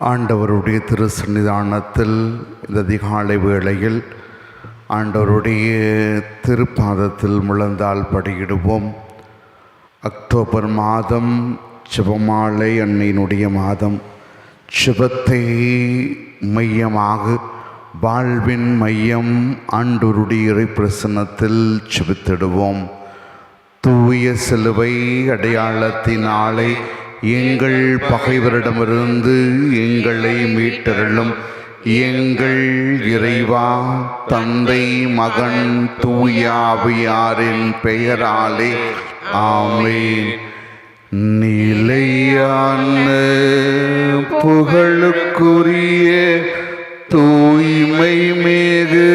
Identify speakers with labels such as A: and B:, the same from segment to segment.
A: ஆண்டவருடைய திரு சன்னிதானத்தில் இந்த அதிகாலை வேளையில் ஆண்டவருடைய திருப்பாதத்தில் முழந்தால் படியிடுவோம். அக்டோபர் மாதம் சிவமாலை அன்னையினுடைய மாதம். சிவத்தை மையமாக வாழ்வின் மையம் ஆண்டவருடைய இறை பிரசன்னத்தில் தூய சிலுவை அடையாளத்தினாலே எங்கள் பகைவரிடமிருந்து எங்களை மீட்டருளும். எங்கள் இறைவா தந்தை மகன் தூயாவியாரின் பெயராலே ஆமே நிலையான புகழுக்குரிய தூய்மை மிகு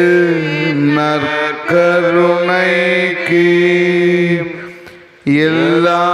A: நற்கருணைக்கு எல்லா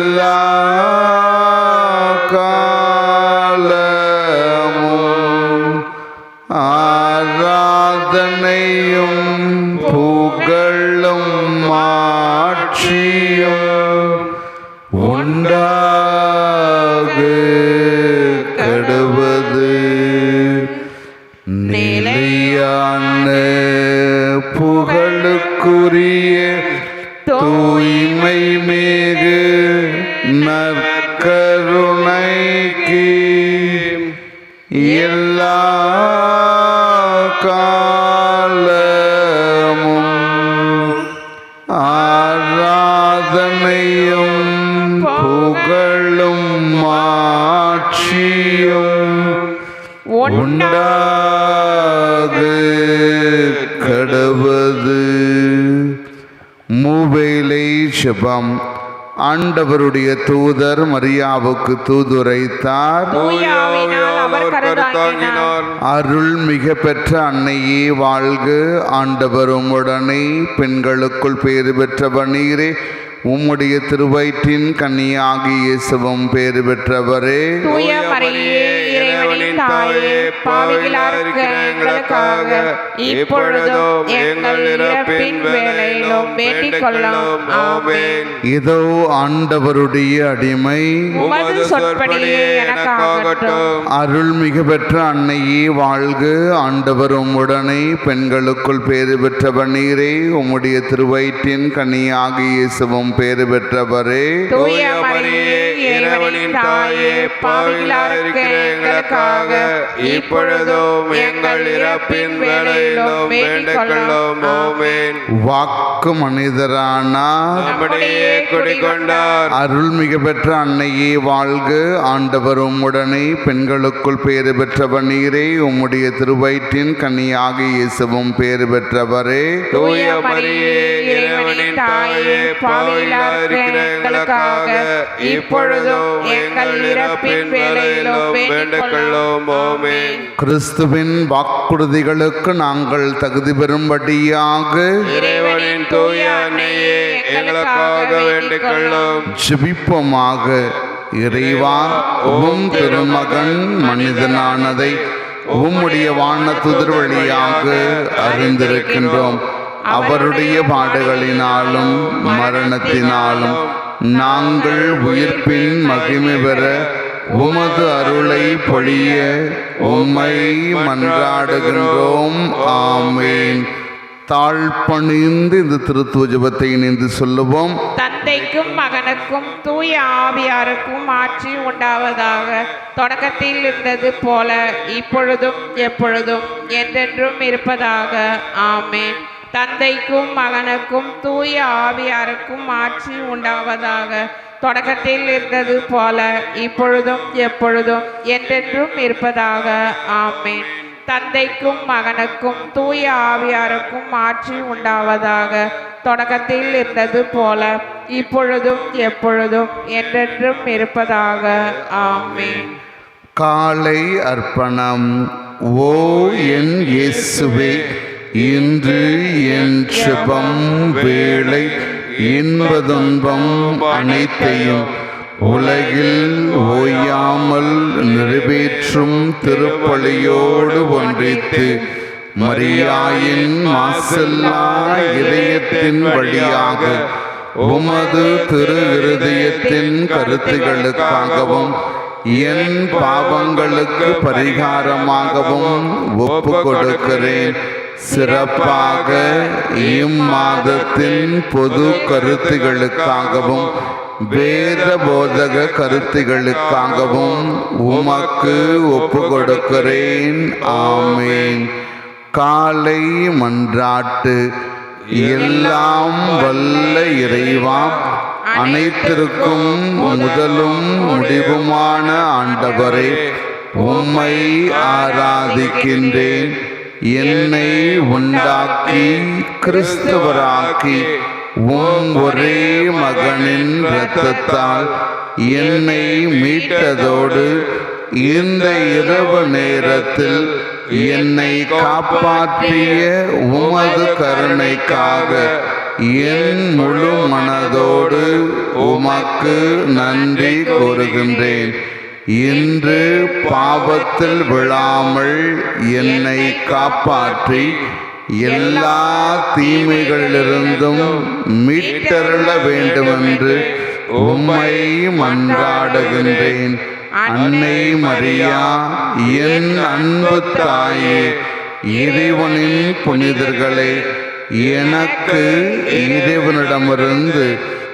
A: புகழுக்குரிய செபம் ஆண்டவருடைய தூதர் மரியாவுக்கு தூதுரைத்தார். அருள் மிக பெற்ற அன்னையே வாழ்க. ஆண்டவர் உம்முடனே பெண்களுக்குள் பேறு நீரே உம்முடைய திருவயிற்றின் கன்னியாகி இயேசுவும் பேறு பெற்றவரே.
B: தூய மரியே இறைவனின் தாயே பாவிகளாருக்கு எங்களுக்காக இப்பொழுதும் எங்கள் இறப்பின் வேளையிலும் வேண்டிக் கொள்ளும் ஆமென்.
A: இதோ ஆண்டவருடைய அடிமை.
B: உமது சொற்படியே எனக்காகட்டும்.
A: அருள் மிக பெற்ற அன்னையே வாழ்க. ஆண்டவர் உம்முடனே பெண்களுக்குள் பேறு பெற்றவர் நீரே. உம்முடைய திருவயிற்றின் கன்னியாகி இயேசுவும் பேறு பெற்றவரே.
B: தூய மரியே இறைவனின் தாயே பாவிகளாருக்கு எங்களுக்காக இப்பொழுதும் எங்கள் இறப்பின் வேளையிலும் வேண்டிக் கொள்ளும் ஆமென்.
A: வாக்கு மனிதரானார்
B: நம்முடைய குடிகொண்டார்.
A: அருள் மிக பெற்ற அன்னையே வாழ்க. ஆண்டவர் உம்முடனே பெண்களுக்குள் பேறு பெற்றவர் நீரே. உம்முடைய திருவயிற்றின் கன்னியாகி இயேசுவும் பேறு பெற்றவரே.
B: தூய மரியே இறைவனின் தாயே பாவிகளாருக்கு எங்களுக்காக இப்பொழுதும் எங்கள் இறப்பின் வேளையிலும் வேண்டிக் கொள்ளும் ஆமென்
A: கிறிஸ்துவின் வாக்குறுதிகளுக்கு நாங்கள் தகுதி பெறும்படியாக
B: இறைவனின் தூய அன்னையே எங்களுக்காக வேண்டிக் கொள்ளும்.
A: ஜெபிப்போமாக. இறைவா உம் திருமகன் மனிதனானதை உம்முடைய வானத்துதிர் வழியாக அறிந்திருக்கின்றோம். அவருடைய பாடுகளினாலும் மரணத்தினாலும் நாங்கள் உயிர்ப்பின் மகிமை பெற உமது அருளை பொழிய உம்மை மன்றாடுகின்றோம். ஆமேன். தாழ்பணிந்து இந்த திருத்துவ ஜபத்தை இணைந்து சொல்லுவோம்.
B: தந்தைக்கும் மகனுக்கும் தூய ஆவியாருக்கும் ஆட்சி உண்டாவதாக. தொடக்கத்தில் இருந்தது போல இப்பொழுதும் எப்பொழுதும் என்றென்றும் இருப்பதாக. ஆமேன். தந்தைக்கும் மகனுக்கும் தூய ஆவியாருக்கும் ஆட்சி உண்டாவதாக. தொடக்கத்தில் இருந்தது போல இப்பொழுதும் எப்பொழுதும் என்றென்றும் இருப்பதாக. ஆமென். தந்தைக்கும் மகனுக்கும் தூய ஆவியாருக்கும் ஆட்சி உண்டாவதாக. தொடக்கத்தில் இருந்தது போல இப்பொழுதும் எப்பொழுதும் என்றென்றும் இருப்பதாக. ஆமென்.
A: காலை அர்ப்பணம். ஓ என் இயேசுவே இன்று என் சுபம் வேளை இன்பதுன்பம் அனைத்தையும் உலகில் ஓயாமல் நிறைவேற்றும் திருப்பலியோடு ஒன்றித்து மரியாயின் மாசல்லா இதயத்தின் வழியாக உமது திரு இருதயத்தின் கருத்துகளுக்காகவும் என் பாவங்களுக்கு பரிகாரமாகவும் ஒப்பு கொடுக்கிறேன் சிறப்பாக இம்மாதத்தின் பொது கருத்துகளுக்காகவும் வேத போதக கருத்துகளுக்காகவும் உமக்கு ஒப்பு கொடுக்கிறேன் ஆமேன். காலை மன்றாட்டு. எல்லாம் வல்ல இறைவா அனைத்திற்கும் முதலும் முடிவுமான ஆண்டவரே உம்மை ஆராதிக்கின்றேன். என்னை உண்டாக்கி கிறிஸ்தவராக்கி உம் ஒரே மகனின் இரத்தத்தால் என்னை மீட்டதோடு இந்த இரவு நேரத்தில் என்னை காப்பாற்றிய உமது கருணைக்காக என் முழு மனதோடு உமக்கு நன்றி கூறுகின்றேன். இன்று பாவத்தில் விழாமல் என்னை காப்பாற்றி எல்லா தீமைகளிலிருந்தும் மீட்டருள வேண்டுமென்று உம்மை மன்றாடுகின்றேன். அன்னை மரியா என் அன்பு தாயே இறைவனின் புனிதர்களே எனக்கு இறைவனிடமிருந்து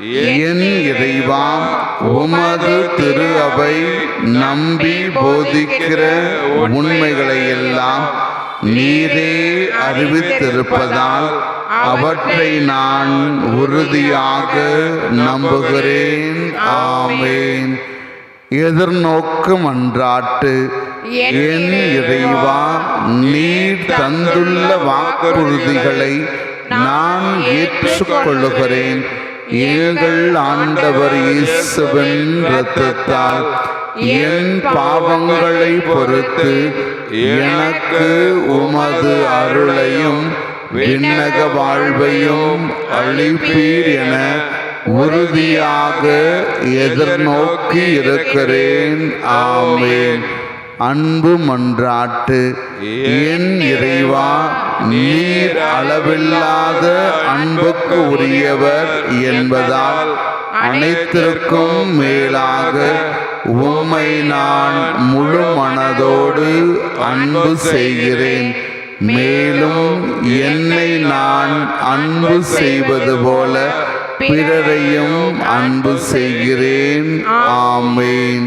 A: என் இறைவா உமது திரு அவை நம்பி போதிக்கிற உண்மைகளை எல்லாம் நீரே அறிவித்திருப்பதால் அவற்றை நான் உறுதியாக நம்புகிறேன். ஆமேன். எதிர்நோக்கும் மன்றாட்டு என் இறைவா நீர் தந்துள்ள வாக்குறுதிகளை நான் ஏற்றுக்கொள்ளுகிறேன். எங்கள் ஆண்டவர் இயேசுவின் இரத்தத்தால் என் பாவங்களை பொறுத்து எனக்கு உமது அருளையும் விண்ணக வாழ்வையும் அளிப்பீர் என உறுதியாக எதிர்நோக்கி இருக்கிறேன். ஆமேன். அன்பு மன்றாட்டு என் இறைவா நீர் அளவில்லாத அன்புக்கு உரியவர் என்பதால் அனைத்திற்கும் மேலாக உம்மை நான் முழு மனதோடு அன்பு செய்கிறேன். மேலும் என்னை நான் அன்பு செய்வது போல பிறரையும் அன்பு செய்கிறேன். ஆமேன்.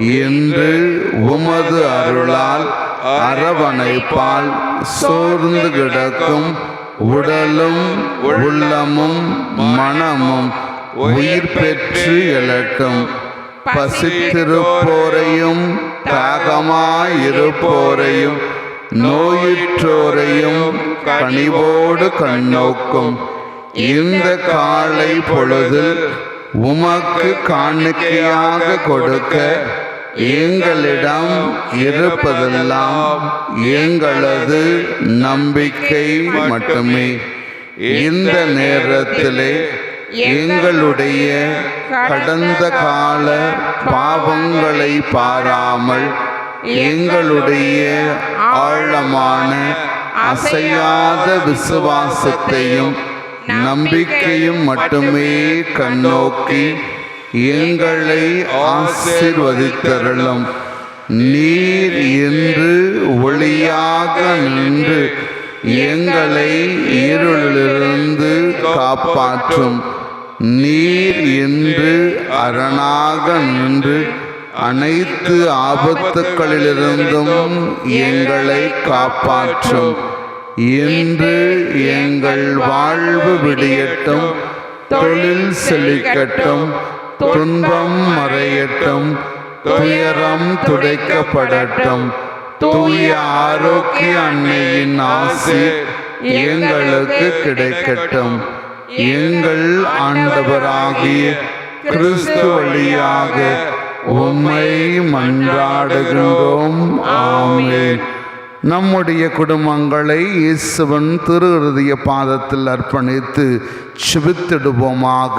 A: இன்று உமது அருளால் அரவணைப்பால் சோர்ந்து கிடக்கும் உடலும் உள்ளமும் மனமும் உயிர் பெற்று எழட்டும் பசித்திருப்போரையும் தாகமாயிருப்போரையும் நோயுற்றோரையும் கனிவோடு கண்ணோக்கும். இந்த காலை பொழுது உமக்கு காணிக்கையாக கொடுக்க எங்களிடம் இருப்பதெல்லாம் எங்களது நம்பிக்கை மட்டுமே. இந்த நேரத்திலே எங்களுடைய கடந்த கால பாவங்களை பாராமல் எங்களுடைய ஆழமான அசையாத விசுவாசத்தையும் நம்பிக்கையும் மட்டுமே கண்ணோக்கி எங்களை ஆசிர்வதித்தருளும். நீர் என்று ஒளியாக நின்று எங்களை இருளிலிருந்து காப்பாற்றும். நீர் என்று அரணாக நின்று அனைத்து ஆபத்துக்களிலிருந்தும் எங்களை காப்பாற்றும். இன்று எங்கள் வாழ்வு விடியட்டும் தொழில் செழிக்கட்டும் துன்பம் மறையட்டும் துயரம் துடைக்கப்படட்டும். தூய ஆரோக்கிய அன்னையின் ஆசி எங்களுக்கு கிடைக்கட்டும். எங்கள் ஆண்டவராகிய கிறிஸ்து வழியாக உம்மை மன்றாடுகின்றோம். ஆமே நம்முடைய குடும்பங்களை இயேசுவன் திரு பாதத்தில் அர்ப்பணித்து சிபித்திடுவோமாக.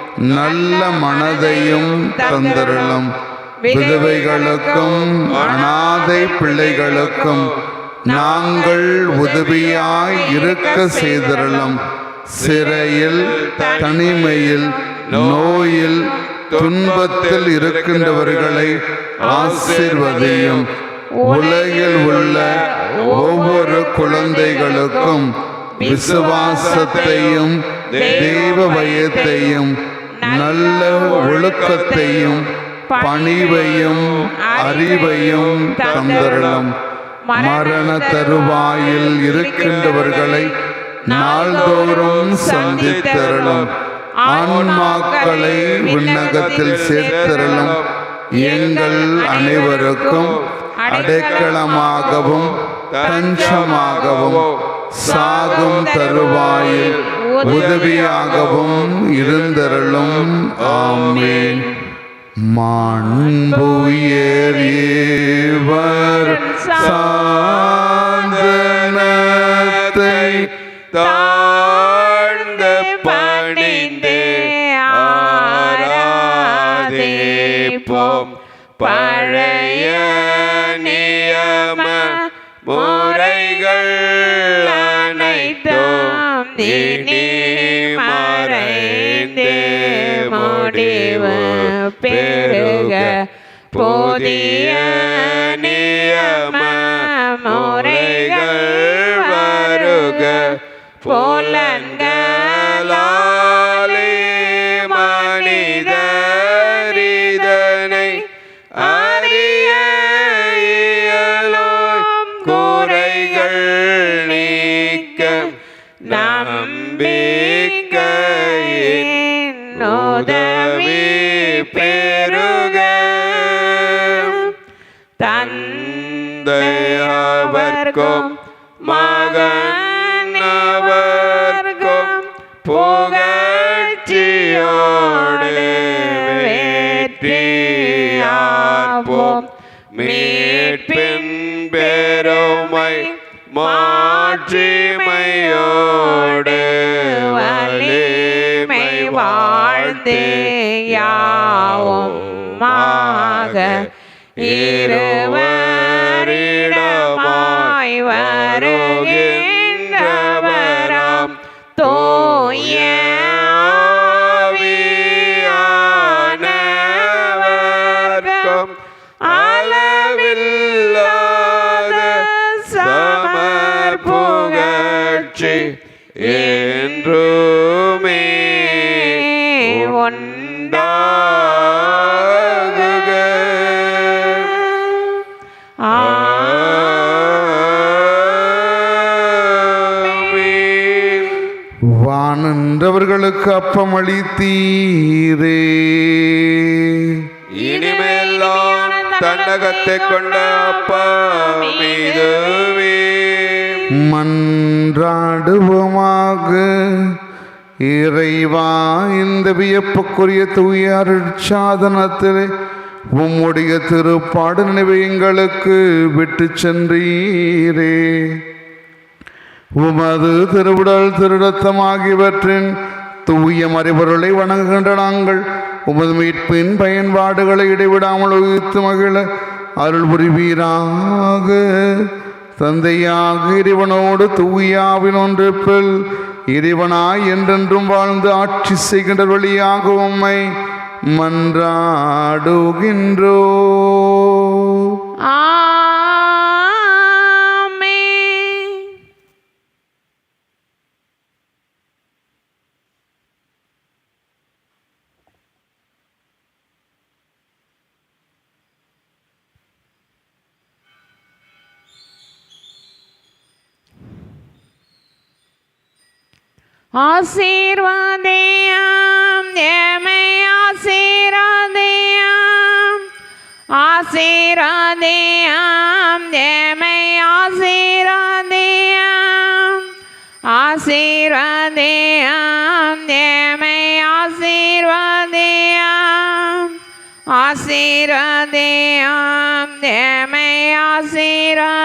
A: நல்ல மனதையும் தந்திரலும் விதவைகளுக்கும் அனாதை பிள்ளைகளுக்கும் நாங்கள் உதவியாய் இருக்க செய்திரலும் சிறையில் தனிமையில் நோயில் துன்பத்தில் இருக்கின்றவர்களை ஆசிர்வதையும். உலகில் உள்ள ஒவ்வொரு குழந்தைகளுக்கும் விசுவாசத்தையும் தெய்வ பயத்தையும் நல்ல ஒழுக்கத்தையும் பணிவையும் அறிவையும் தந்தருளும். மரண தருவாயில் இருக்கின்றவர்களை நாள்தோறும் சந்தித்தரலும் ஆன்மாக்களை விண்ணகத்தில் சேர்த்தரலும் எங்கள் அனைவருக்கும் அடைக்கலமாகவும் தஞ்சமாகவும் சாகும் தருவாயில் உதவியாகவும் இருந்தருளும். ஆமேன். மாண்புயர் சாந்தனத்தை
C: தா பெருக புதிய நியம முறைகள் வருக. புலன்களாலே அவர்க்கும் மகன் அவர்க்கும் புகழ்ச்சியோடு வெற்றியார்ப்போம் மீட்பின் பெருமை மாட்சிமையோடு வலிமை வாழ்ந்து யாவும். மாக இருவரிடமாய் வருகின்றவராம். தூய அளவில்லாத சமர் புகழ்ச்சி என்றுமே
A: எங்களுக்கு அப்பமளித்தீரே.
C: இனிமேல்லாம் தன்னகத்தை கொண்ட அப்பா மீதுவே.
A: மன்றாடுவோமாக. இறைவா இந்த வியப்புக்குரிய தூய அருட்சாதனத்தில் உம்முடைய திருப்பாடு நினைவை எங்களுக்கு விட்டு சென்றீரே. உமது திருவுடல் திருடத்தம் ஆகியவற்றின் தூய மறைபொருளை வணங்குகின்ற நாங்கள். உமது மீட்பின் பயன்பாடுகளை இடைவிடாமல் உயிர்த்து மகிழ அருள் புரிவீராக. தந்தையாக இறைவனோடு தூயாவின் ஒன்றிப்பில் இறைவனாய் என்றென்றும் வாழ்ந்து ஆட்சி செய்கின்ற வழியாக உம்மை மன்றாடுகின்றோ.
B: ஆ ஆசீர்வாதேயாம் ஏமை ஆசீர்வாதேயாம். ஆசீர்வாதேயாம் ஏமை ஆசீர்வாதேயாம். ஆசீர்வாதேயாம் ஏமை ஆசீர்வாதேயாம். ஆசீர்வாதேயாம் ஏமை ஆசீர்வாதேயாம்.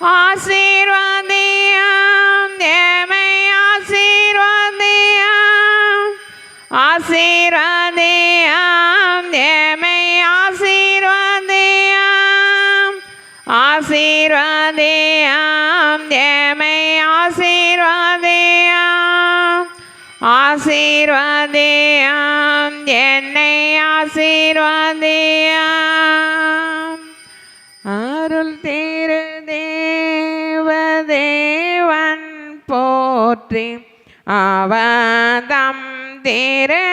B: ஆசீர்வாதே ஆசீர்வாதியாம் எமை ஆசீர்வாதியாம். ஆசீர்வாதியாம் எமை ஆசீர்வாதியாம். ஆசீர்வாதியாம் என்னை ஆசீர்வாதியாம். அருள் திரு தேவதேவன் போற்றி அவதம் திரு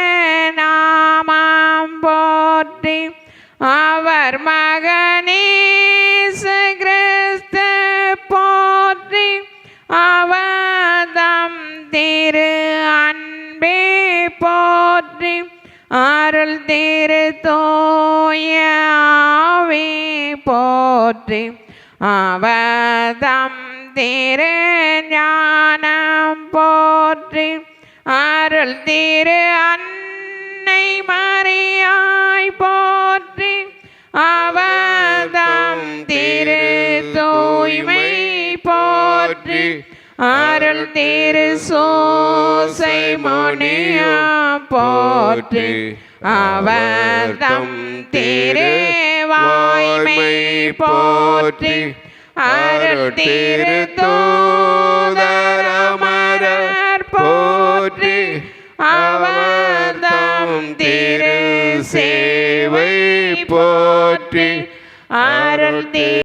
B: போற்றி. அவர் மகனேசு கிறிஸ்து போற்றி. அவதம் திரு அன்பே போற்றி. அருள் திரு தோயாவே போற்றி. அவதம் திரு ஞானம் போற்றி. அருள் திரு அன்னை மரியாய் போற்றி அவதம் திரு தூய்மை போற்றி அருள் திரு சோசை முனியா போற்றி அவதம் திரு வாய்மை போற்றி அருள் திரு தூதரமரர் போற்றி அவதம் திரு சேவை போற்றி அருள் திரு